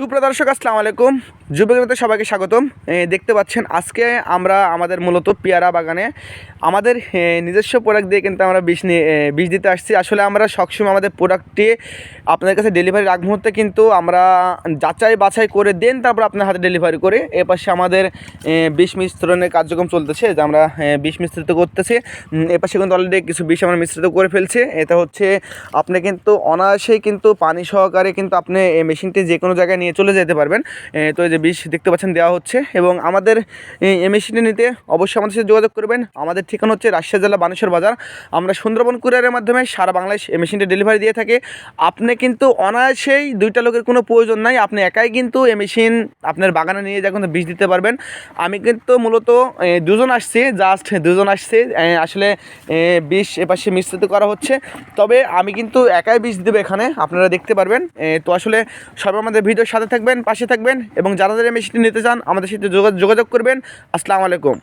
সুপ্রিয় দর্শক, আসসালামু আলাইকুম। যুবকতে সবাইকে স্বাগতম। দেখতে পাচ্ছেন, আজকে আমরা আমাদের মূলত পেয়ারা বাগানে আমাদের নিজস্ব প্রোডাক্ট দিয়ে কিন্তু আমরা বিষ নিয়ে বিষ দিতে আসছি। আসলে আমরা সবসময় আমাদের প্রোডাক্টটি আপনাদের কাছে ডেলিভারির আগ মুহূর্তে কিন্তু আমরা যাচাই বাছাই করে দেন, তারপর আপনার হাতে ডেলিভারি করে। এ পাশে আমাদের বিষ মিশ্রণের কার্যক্রম চলতেছে, যে আমরা বিষ মিশ্রিত করতেছি। এ পাশে কিন্তু অলরেডি কিছু বিষ আমরা মিশ্রিত করে ফেলছে। এটা হচ্ছে, আপনি কিন্তু অনায়াসেই কিন্তু পানি সহকারে কিন্তু আপনি মেশিনটি যে কোনো জায়গায় নিয়ে চলে যেতে পারবেন। তো এই যে বিষ দেখতে পাচ্ছেন দেওয়া হচ্ছে এবং আমাদের এই মেশিনটি নিতে অবশ্যই আমাদের সাথে যোগাযোগ করবেন। আমাদের ঠিকানা হচ্ছে রাজশাহী জেলা বানেশ্বর বাজার। আমরা সুন্দরবন কুরিয়ারের মাধ্যমে সারা বাংলাদেশ এই মেশিনটি ডেলিভারি দিয়ে থাকি। আপনি কিন্তু অনায়াসেই দুইটা লোকের কোনো প্রয়োজন নাই। আপনি একাই কিন্তু এই মেশিন আপনার বাগানে নিয়ে যখন বিষ দিতে পারবেন। আমি কিন্তু মূলত দুজন আসছি, জাস্ট দুজন আসছি। আসলে বিষ এপাশে মিশ্রিত করা হচ্ছে। তবে আমি কিন্তু একাই বিষ দেবো এখানে, আপনারা দেখতে পারবেন। তো আসলে সবাই আমাদের ভিডিওর সাথে থাকবেন, পাশে থাকবেন এবং যারা যারা মেশিনটি নিতে চান, আমাদের সাথে যোগা- যোগাযোগ করবেন। আসসালামু আলাইকুম।